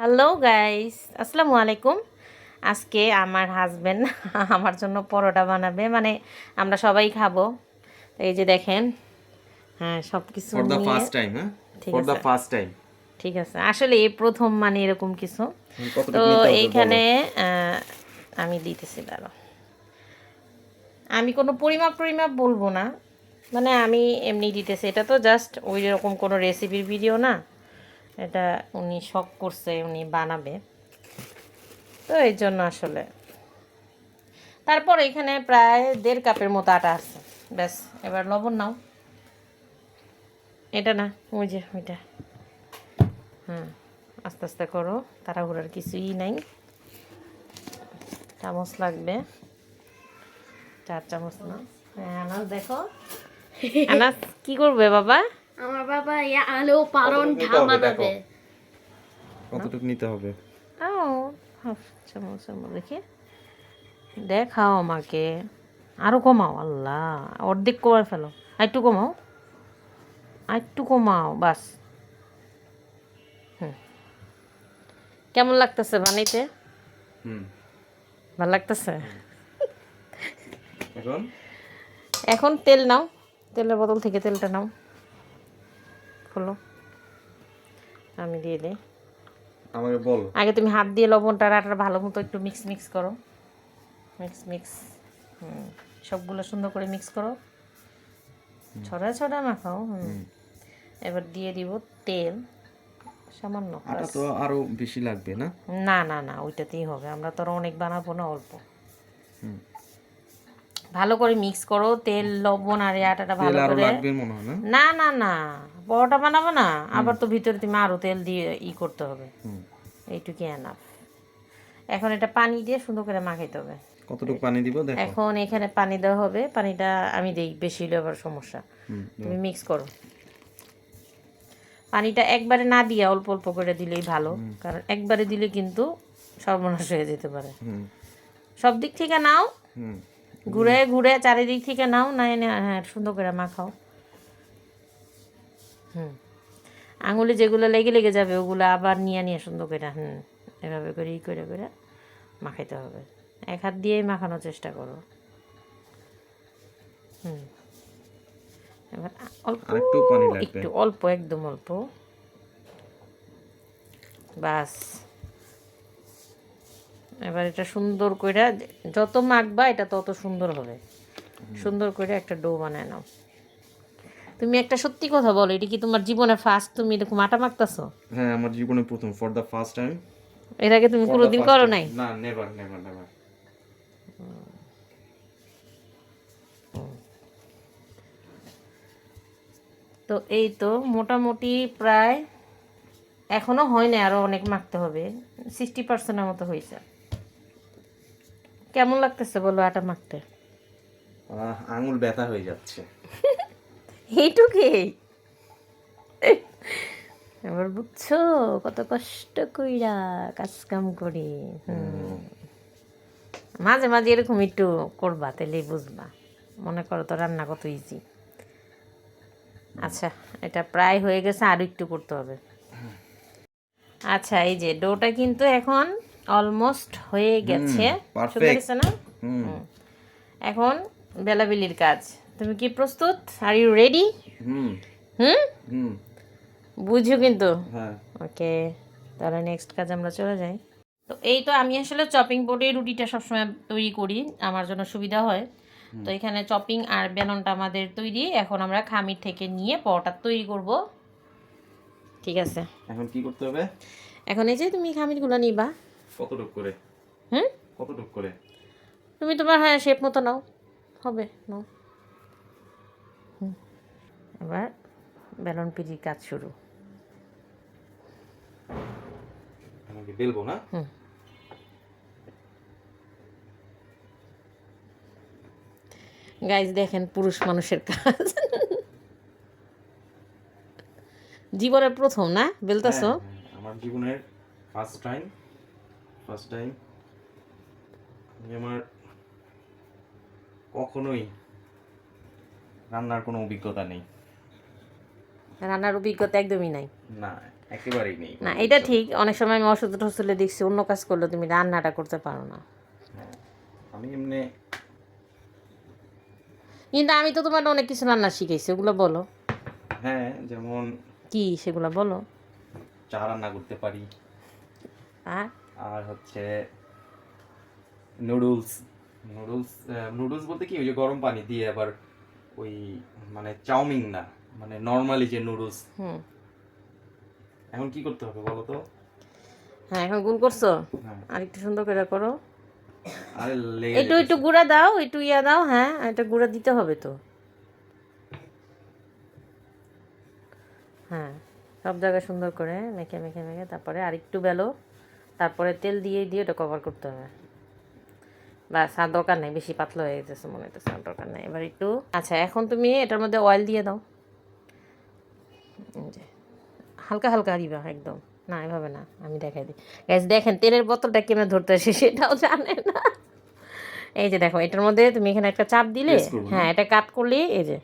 Hello guys আসসালামু আলাইকুম আজকে আমার হাজবেন্ড আমার জন্য পরোটা বানাবে মানে আমরা সবাই খাব এই যে দেখেন হ্যাঁ সব কিছু ফার্স্ট টাইম হ্যাঁ ঠিক ফর আছে। ফার্স্ট টাইম ঠিক আছে আসলে এই প্রথম মানে এরকম কিছু তো এইখানে আমি দিতেছি দাঁড়ো আমি কোনো পরিমাপ পরিমাপ বলব না মানে আমি এমনি দিতেছি এটা তো জাস্ট ওই রকম কোনো রেসিপির ভিডিও না এটা উনি শখ করছে উনি বানাবে। তো এই জন্য আসলে। তারপর এখানে প্রায় দেড় কাপের মতো আটা আছে। ব্যাস এবার লবণ নাও। এটা না ওই যে ওইটা। হুম আস্তে আস্তে করো তাড়াহুড়ার কিছুই নাই। চামচ লাগবে। চার চামচ না। হ্যাঁ আনাস দেখো। আনাস কি করবে বাবা? আমার বাবা ইয়া আলো কতটুকু নিতে হবে কতটুকু নিতে হবে? আও হাফ চামচের মধ্যে দেখি। দেখাও আমাকে। আরও কমাও আল্লাহ। অর্ধেক কমায় ফেলো। একটু কমাও। একটু কমাও বাস। কেমন লাগতেছে বানাইতে? হুম। ভালো লাগতেছে? এখন? এখন তেল নাও। তেলের বোতল থেকে তেলটা নাও। খোলো। আমি দিয়ে দিই। আমাকে বল। আগে তুমি হাত দিয়ে লবণটা আর ভালো মতো একটু মিক্স মিক্স করো। Mix mix hmm. সবগুলো সুন্দর করে মিক্স করো। ছড়া ছড়া মাখাও হুম। এবার দিয়ে দিব তেল সামান্য আটা তো আরও বেশি লাগবে না? না না না ওইটাতেই হবে। আমরা তো অনেক বানাবো না অল্প। হুম। ভালো করে মিক্স করো তেল লবণ আর আটাটা ভালো করে। না না না। পরোটা বানাবো না আবার তো ভিতরে তুমি আরও তেল দিয়ে ই করতে হবে। এইটুকু এনাফ এখন এটা পানি দিয়ে সুন্দর করে মাখাইতে হবে। কতটুকু পানি দিব দেখো। এখন এখানে পানি দেওয়া হবে পানিটা আমি দিই বেশি হলে আবার সমস্যা। তুমি মিক্স করো। পানিটা একবারে না দিয়ে অল্প অল্প করে দিলেই ভালো কারণ একবারে দিলে কিন্তু সর্বনাশ হয়ে যেতে পারে। সব দিক থেকে নাও। হুম। ঘুরে ঘুরে চারিদিক থেকে নাও না এনে হ্যাঁ সুন্দর করে মাখাও। হুম। আঙুলে যেগুলো লেগে লেগে যাবে ওগুলো আবার নিয়ে নিয়ে সুন্দর করে হুম এভাবে করে ই করে করে মাখাইতে হবে। এক হাত দিয়েই মাখানোর চেষ্টা করো। হুম। এবার অল্প একটু অল্প একদম অল্প। বাস। এবার এটা সুন্দর করে যত মাখবা এটা তত সুন্দর হবে। সুন্দর করে একটা ডো বানায় নাও। তুমি একটা সত্যি কথা বলো এটা কি তোমার জীবনে ফার্স্ট তুমি এরকম আটা মাখতেছো? হ্যাঁ আমার জীবনে প্রথম ফর দ্য ফার্স্ট টাইম এর আগে তুমি কোনোদিন করো নাই? না নেভার নেভার নেভার তো এই তো মোটামুটি প্রায় এখনও হয় না আরও অনেক মাখতে হবে। সিক্সটি পার্সেন্টের মতো হয়েছে। কেমন লাগতেছে বলো আটা মাখতে? আঙুল ব্যথা হয়ে যাচ্ছে। এইটুকুই। এবার বুঝছ কত কষ্ট কইরা কাজ কাম করি। হুম। মাঝে মাঝে এরকম একটু করবা তাহলেই বুঝবা। মনে করো তো রান্না কত ইজি আচ্ছা এটা প্রায় হয়ে গেছে আরও একটু করতে হবে। আচ্ছা এই যে ডোটা কিন্তু এখন অলমোস্ট হয়ে গেছে। হয়েছে না? হুম। এখন বেলাবেলির কাজ। তুমি কি প্রস্তুত? Are you ready hmm. বুঝো কিন্তু। হ্যাঁ। ওকে তাহলে নেক্সট কাজ আমরা চলে যাই। তো এই তো আমি আসলে চপিং বোর্ডে রুটিটা সবসময় তৈরি করি আমার জন্য সুবিধা হয়। তো এখানে চপিং আর বেলনটা আমাদের তৈরি এখন আমরা খামির থেকে নিয়ে পরোটা তৈরি করব। ঠিক আছে। এখন কি করতে হবে? এখন এই যে তুমি খামিরগুলো নিবা। কতটুক করে? হুম? কতটুক করে? তুমি তোমার হ্যাঁ শেপ মতো নাও। হবে নাও। এবার বেলন পিড়ির কাজ শুরু। বেলবো না? হুম। গাইজ দেখেন পুরুষ মানুষের কাজ। জীবনের প্রথম না? বেলতাছো? হ্যাঁ, হ্যাঁ, আমার জীবনের ফার্স্ট টাইম ফার্স্ট টাইম আমার কখনোই রান্নার কোনো অভিজ্ঞতা নেই। রান্নার অভিজ্ঞতা একদমই নাই। না একেবারেই নেই। না এটা ঠিক। অনেক সময় আমি অসুস্থ টসুলে দেখছি অন্য কাজ করলে তুমি রান্নাটা করতে পারো না। হ্যাঁ। আমি এমনি কিন্তু আমি তো তোমার অনেক কিছু রান্না শিখেছি ওগুলো বলো। হ্যাঁ যেমন কি সেগুলো বলো। চা রান্না করতে পারি। আর? আর হচ্ছে নুডলস। নুডলস নুডলস বলতে কি ওই যে গরম পানি দিয়ে আবার ওই মানে চাউমিন না মানে নর্মালি যে নুডলস হুম। এখন কি করতে হবে বলো তো? হ্যাঁ এখন গুল করছ? হ্যাঁ। আর একটু সুন্দর করে করো। আরে একটু একটু গুঁড়া দাও একটু ইয়া দাও হ্যাঁ এটা গুঁড়া দিতে হবে তো। হ্যাঁ সব জায়গায় সুন্দর করে মেখে মেখে মেখে তারপরে আর একটু বেলো। তারপরে তেল দিয়ে দিয়ে ওটা কভার করতে হবে। বা আর দরকার নেই বেশি পাতলা হয়ে গেছে মনে হইতেছে দরকার নেই। এবার একটু আচ্ছা এখন তুমি এটার মধ্যে অয়েল দিয়ে দাও। যে, হালকা হালকা দিবা একদম। না এভাবে না আমি দেখাই দিই। গ্যাস দেখেন তেলের বোতলটা কেমন ধরতে আসে সেটাও জানে না। এই যে দেখো এটার মধ্যে তুমি এখানে একটা চাপ দিলে না? হ্যাঁ এটা কাট করলে এই যে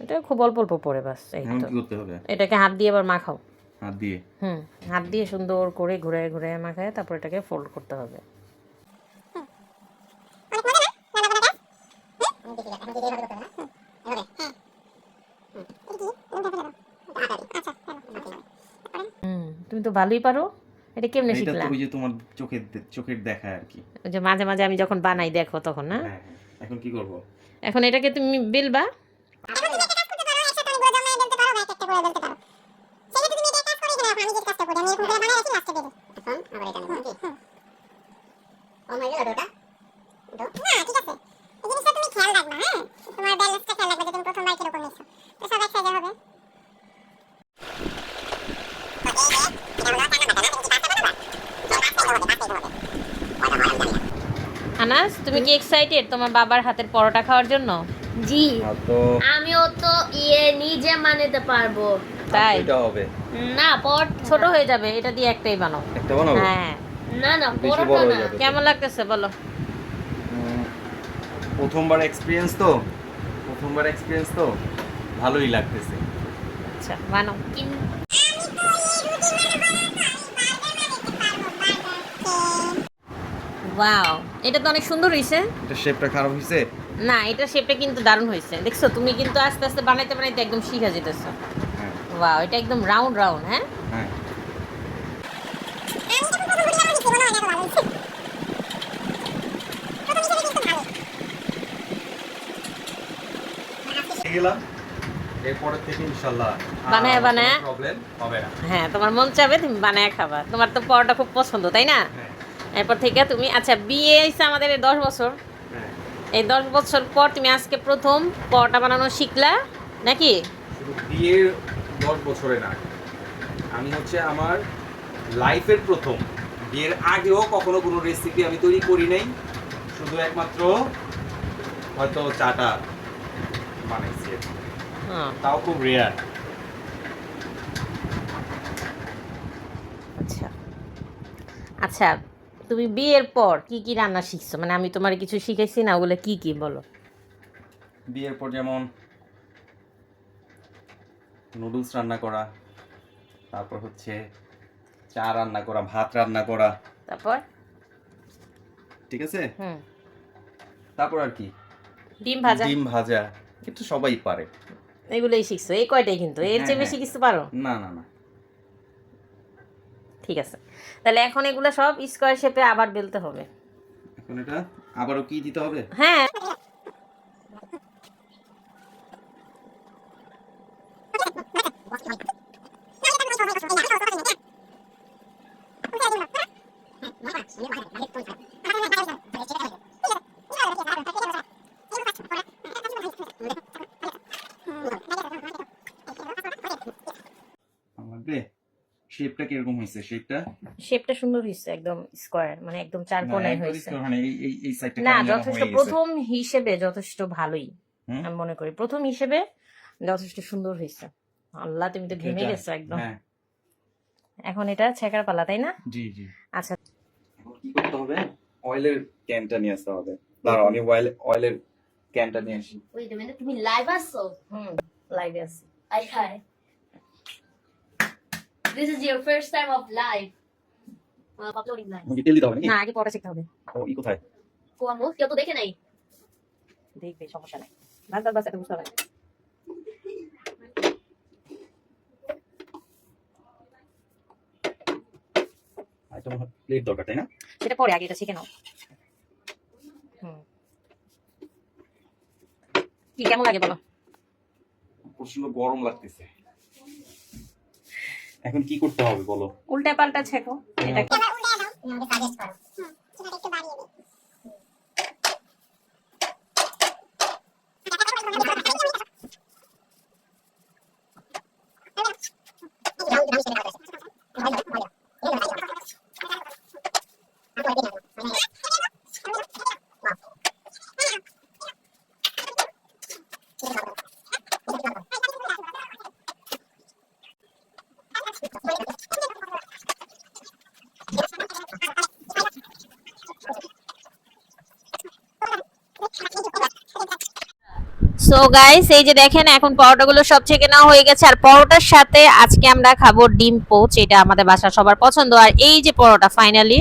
এটা খুব অল্প অল্প পড়ে বাস এই তো। হবে? এটাকে হাত দিয়ে আবার মাখাও। হাত দিয়ে? হুম হাত দিয়ে সুন্দর করে ঘুরে ঘুরে মাখায় তারপর এটাকে ফোল্ড করতে হবে। হুম। তুমি তো ভালোই পারো। এটা কেমনে এটা তো ওই যে তোমার চোখের চোখের দেখা আর কি। ওই যে মাঝে মাঝে আমি যখন বানাই দেখো তখন না? হ্যাঁ হ্যাঁ। এখন কি করব? এখন এটাকে তুমি বেলবা। আনাস তুমি কি এক্সাইটেড তোমার বাবার হাতের পরোটা খাওয়ার জন্য? জি। আমিও তো ইয়ে নিজে বানাতে পারব। তাই? এটা হবে। না পর ছোট হয়ে যাবে এটা দিয়ে একটাই বানাও। একটা বানাবো? হ্যাঁ। না না পরোটা না। কেমন লাগতেছে বলো? প্রথমবার এক্সপিরিয়েন্স তো? প্রথমবার এক্সপিরিয়েন্স তো? ভালোই লাগতেছে। আচ্ছা বানাও। ওয়াও এটা তো অনেক সুন্দর হয়েছে এটা শেপটা খারাপ হয়েছে না এটা শেপটা কিন্তু দারুণ হয়েছে দেখছ তুমি কিন্তু আস্তে আস্তে বানাইতে বানাইতে একদম শিখে যেতেছো। হ্যাঁ। ওয়াও এটা একদম রাউন্ড রাউন্ড হ্যাঁ? হ্যাঁ। শিখে থেকে ইনশাল্লাহ বানায় বানায়? প্রবলেম হবে না। হ্যাঁ তোমার মন চাবে তুমি বানায় খাবা। তোমার তো পরোটা খুব পছন্দ তাই না? হ্যাঁ। এরপর থেকে তুমি আচ্ছা বিয়ে হয়েছে আমাদের এই দশ বছর। হ্যাঁ। এই দশ বছর পর তুমি আজকে প্রথম পরোটা বানানো শিখলা নাকি? বিয়ের দশ বছরে না। আমি হচ্ছে আমার লাইফের প্রথম। বিয়ের আগেও কখনো কোনো রেসিপি আমি তৈরি করি নাই। শুধু একমাত্র হয়তো চাটা বানাইছি হ্যাঁ তাও খুব রেয়ার আচ্ছা। আচ্ছা তুমি বিয়ের পর কি কি রান্না শিখছো? মানে আমি তোমার কিছু শিখাইছি না ওগুলো কি কি বলো? বিয়ের পর যেমন নুডলস রান্না করা তারপর হচ্ছে চা রান্না করা ভাত রান্না করা। তারপর? ঠিক আছে? হুম। তারপর আর কি? ডিম ভাজা। ডিম ভাজা। কিন্তু সবাই পারে। এগুলোই শিখছো। এই কয়টাই কিন্তু? এর চেয়ে হ্যাঁ, বেশি কিছু পারো? না না না। ঠিক আছে। তাহলে এখন এগুলো সব স্কোয়ার শেপে আবার বেলতে হবে। এখন এটা আবারও কি দিতে হবে? হ্যাঁ লাগবে শেপটা কীরকম হয়েছে? শেপটা শেপটা সুন্দর হয়েছে একদম স্কোয়ার মানে একদম চার কোণায় হয়েছে। মানে এই এই এই সাইডটা না যথেষ্ট প্রথম হিসেবে যথেষ্ট ভালোই আমি মনে করি। প্রথম হিসেবে যথেষ্ট সুন্দর হয়েছে। আল্লাহ তুমি তো ঘেমে গেছো একদম। হ্যাঁ। এখন এটা ছেকার পালা তাই না? জি জি। আচ্ছা। কি করতে হবে? অয়েলের ক্যানটা নিয়ে আসতে হবে। দাঁড়াও আমি অয়েল অয়েলের ক্যানটা নিয়ে আসি। A তুমি লাইভ আসছো হুম লাইভে আছে। আই খাই This is your first time of live. Uh, uploading live. তেল দিতে হবে নাকি? না আগে পরোটা শিখতে হবে। ও ই কোথায়? কোন মুখ? কেউ তো দেখে নাই। দেখবে সমস্যা নাই। বাস বাস বাস এটা বুঝতে হবে। না। প্লেট দরকার তাই না? সেটা পরে আগে এটা শিখে নাও। হুম। কি কেমন লাগে বলো? প্রচণ্ড গরম লাগতেছে। এখন কি করতে হবে বলো উল্টা পাল্টা ছেকো এটা? সো গাইস এই যে দেখেন, এখন পরোটাগুলো সব ছেঁকে নেওয়া হয়ে গেছে। আর পরোটার সাথে আজকে আমরা খাব ডিম পোচ, এটা আমাদের বাসা সবার পছন্দ। আর এই যে পরোটা ফাইনালি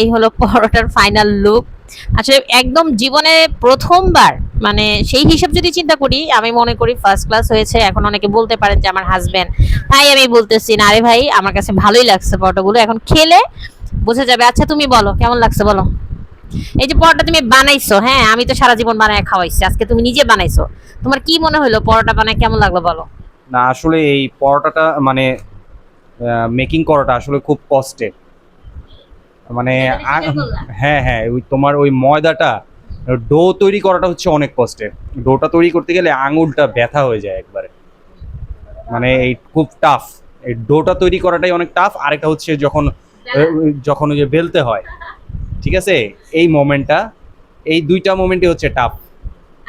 এই হলো পরোটার ফাইনাল লুক আসলে একদম জীবনে প্রথমবার মানে সেই হিসাব যদি চিন্তা করি, আমি মনে করি ফার্স্ট ক্লাস হয়েছে। এখন অনেকে বলতে পারেন যে, আমার হাজবেন্ড তাই আমি বলতেছি, না আরে ভাই, আমার কাছে ভালোই লাগছে পরোটাগুলো। এখন খেলে বোঝা যাবে। আচ্ছা তুমি বলো, কেমন লাগছে বলো? এই যে পরোটা তুমি বানাইছো হ্যাঁ আমি তো সারা জীবন বানায় খাওয়াইছি আজকে তুমি নিজে বানাইছো। তোমার কি মনে হলো পরোটা বানায় কেমন লাগল বলো? না আসলে এই পরোটাটা মানে মেকিং করাটা আসলে খুব কষ্টের মানে? হ্যাঁ হ্যাঁ ওই তোমার ওই ময়দাটা ডো তৈরি করাটা হচ্ছে অনেক কষ্টের ডোটা তৈরি করতে গেলে আঙুলটা ব্যথা হয়ে যায় একবারে। মানে এই খুব টাফ এই ডোটা তৈরি করাটাই অনেক টাফ আরেকটা হচ্ছে যখন যখন ওই যে বেলতে হয়। ঠিক আছে? এই মোমেন্টটা এই দুইটা মোমেন্টই হচ্ছে টাফ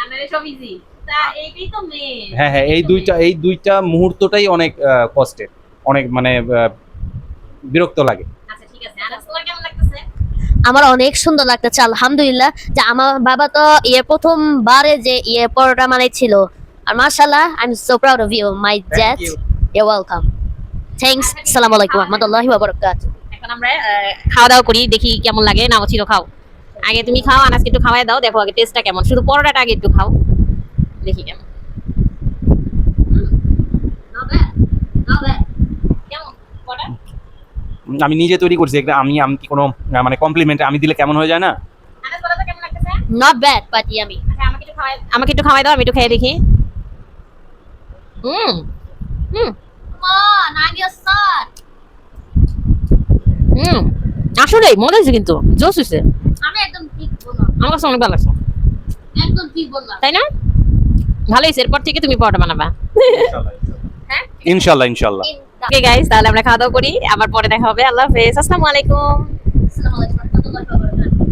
আমাদের সব ইজি তা এইটাই তো মেন হ্যাঁ হ্যাঁ এই দুইটা এই দুইটা মুহূর্তটাই অনেক কষ্টের অনেক মানে বিরক্ত লাগে। আচ্ছা আমার অনেক সুন্দর লাগতেছে আলহামদুলিল্লাহ। যে আমার বাবা তো ইয়ে প্রথমবারে যে ইয়ে পরোটা ছিল আর মাশাআল্লাহ I am so proud of you my dad you welcome thanks আসসালামু আলাইকুম ওয়া রাহমাতুল্লাহি ওয়া বারাকাতুহু। এখন আমরা খাওয়া দাওয়া করি দেখি কেমন লাগে। না ছিল খাও। আগে তুমি খাও আনাজকে একটু খাওয়াই দাও দেখো আগে টেস্টটা কেমন। শুধু পরোটাটা আগে একটু খাও। দেখি কেমন। আমি নিজে তৈরি করছি। একটা আমি আমি কি কোনো মানে কমপ্লিমেন্ট আমি দিলে কেমন হয়ে যায় না? আনাজ বলো তো কেমন লাগতেছে? Not bad, but yummy. আচ্ছা আমাকে একটু খাওয়াই আমাকে একটু খাওয়াই দাও আমি একটু খেয়ে দেখি। হুম। হুম। Come on, I'm your son. হুম আসলে মজা হয়েছে কিন্তু জোস হয়েছে। আমি একদম ঠিক বললাম। আমার কাছে অনেক ভালো লাগছে। একদম ঠিক বললাম। তাই না? ভালো হয়েছে এরপর থেকে তুমি পরোটা বানাবা। হ্যাঁ? ইনশাল্লাহ ইনশাল্লাহ ওকে গাইস তাহলে আমরা খাওয়া দাওয়া করি আবার পরে দেখা হবে। আল্লাহ হাফেজ আসসালামু আলাইকুম। আসসালামু alaikum.